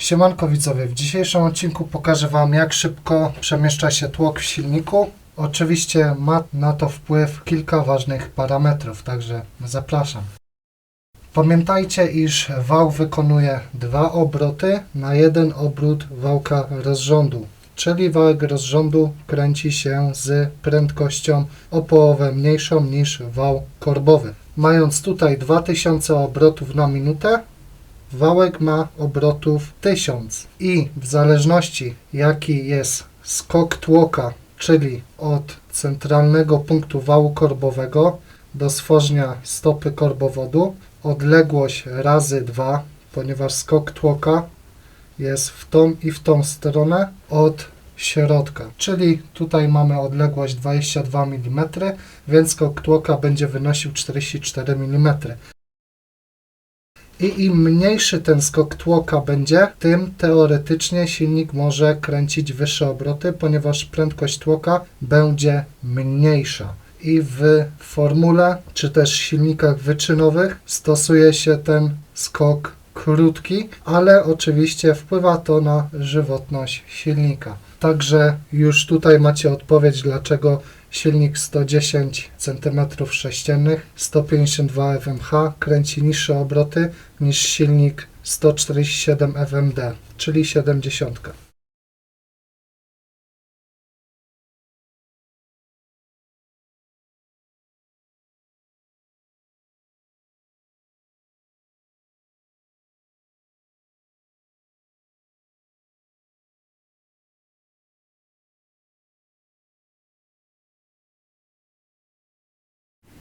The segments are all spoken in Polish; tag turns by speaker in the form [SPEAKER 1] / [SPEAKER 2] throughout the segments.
[SPEAKER 1] Siemanko widzowie, w dzisiejszym odcinku pokażę Wam jak szybko przemieszcza się tłok w silniku. Oczywiście ma na to wpływ kilka ważnych parametrów, także zapraszam. Pamiętajcie, iż wał wykonuje dwa obroty na jeden obrót wałka rozrządu, czyli wałek rozrządu kręci się z prędkością o połowę mniejszą niż wał korbowy. Mając tutaj 2000 obrotów na minutę, wałek ma obrotów 1000 i w zależności jaki jest skok tłoka, czyli od centralnego punktu wału korbowego do stworzenia stopy korbowodu, odległość razy 2, ponieważ skok tłoka jest w tą i w tą stronę od środka. Czyli tutaj mamy odległość 22 mm, więc skok tłoka będzie wynosił 44 mm. I im mniejszy ten skok tłoka będzie, tym teoretycznie silnik może kręcić wyższe obroty, ponieważ prędkość tłoka będzie mniejsza. I w formule, czy też silnikach wyczynowych stosuje się ten skok krótki, ale oczywiście wpływa to na żywotność silnika. Także już tutaj macie odpowiedź, dlaczego silnik 110 cm3, 152 FMH kręci niższe obroty niż silnik 147 FMD, czyli 70.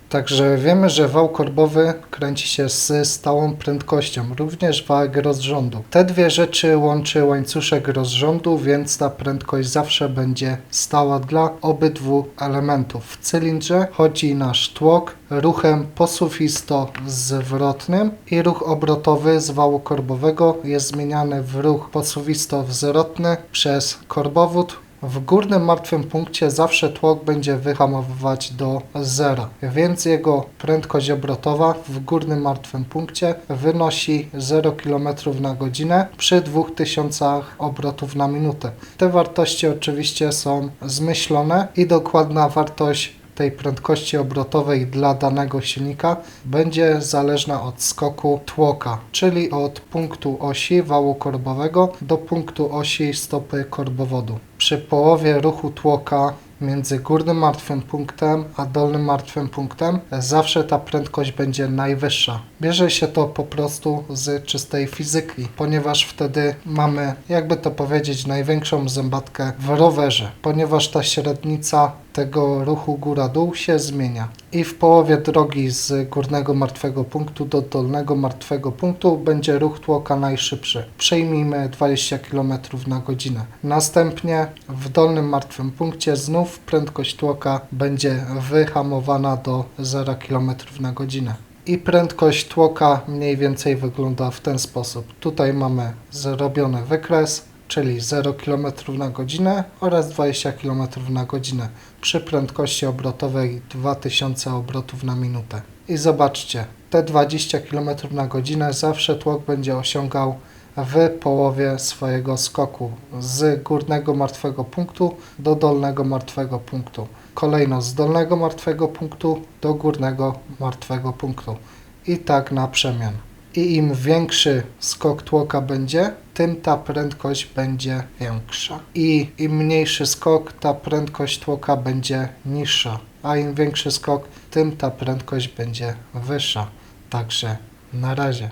[SPEAKER 1] Także wiemy, że wał korbowy kręci się z stałą prędkością, również wałek rozrządu. Te dwie rzeczy łączy łańcuszek rozrządu, więc ta prędkość zawsze będzie stała dla obydwu elementów. W cylindrze chodzi nasz tłok ruchem posuwisto-zwrotnym i ruch obrotowy z wału korbowego jest zmieniany w ruch posuwisto-wzrotny przez korbowód w górnym martwym punkcie zawsze tłok będzie wyhamowywać do zera, więc jego prędkość obrotowa w górnym martwym punkcie wynosi 0 km na godzinę przy 2000 obrotów na minutę. Te wartości oczywiście są zmyślone i dokładna wartość tej prędkości obrotowej dla danego silnika będzie zależna od skoku tłoka, czyli od punktu osi wału korbowego do punktu osi stopy korbowodu. Przy połowie ruchu tłoka między górnym martwym punktem a dolnym martwym punktem zawsze ta prędkość będzie najwyższa. Bierze się to po prostu z czystej fizyki, ponieważ wtedy mamy, jakby to powiedzieć, największą zębatkę w rowerze, ponieważ ta średnica tego ruchu góra-dół się zmienia. I w połowie drogi z górnego martwego punktu do dolnego martwego punktu będzie ruch tłoka najszybszy. Przejmijmy 20 km na godzinę. Następnie w dolnym martwym punkcie znów prędkość tłoka będzie wyhamowana do 0 km na godzinę. I prędkość tłoka mniej więcej wygląda w ten sposób. Tutaj mamy zrobiony wykres, czyli 0 km na godzinę oraz 20 km na godzinę przy prędkości obrotowej 2000 obrotów na minutę. I zobaczcie, te 20 km na godzinę zawsze tłok będzie osiągał w połowie swojego skoku z górnego martwego punktu do dolnego martwego punktu. Kolejno z dolnego martwego punktu do górnego martwego punktu. I tak na przemian. I im większy skok tłoka będzie, tym ta prędkość będzie większa. I im mniejszy skok, ta prędkość tłoka będzie niższa. A im większy skok, tym ta prędkość będzie wyższa. Także na razie.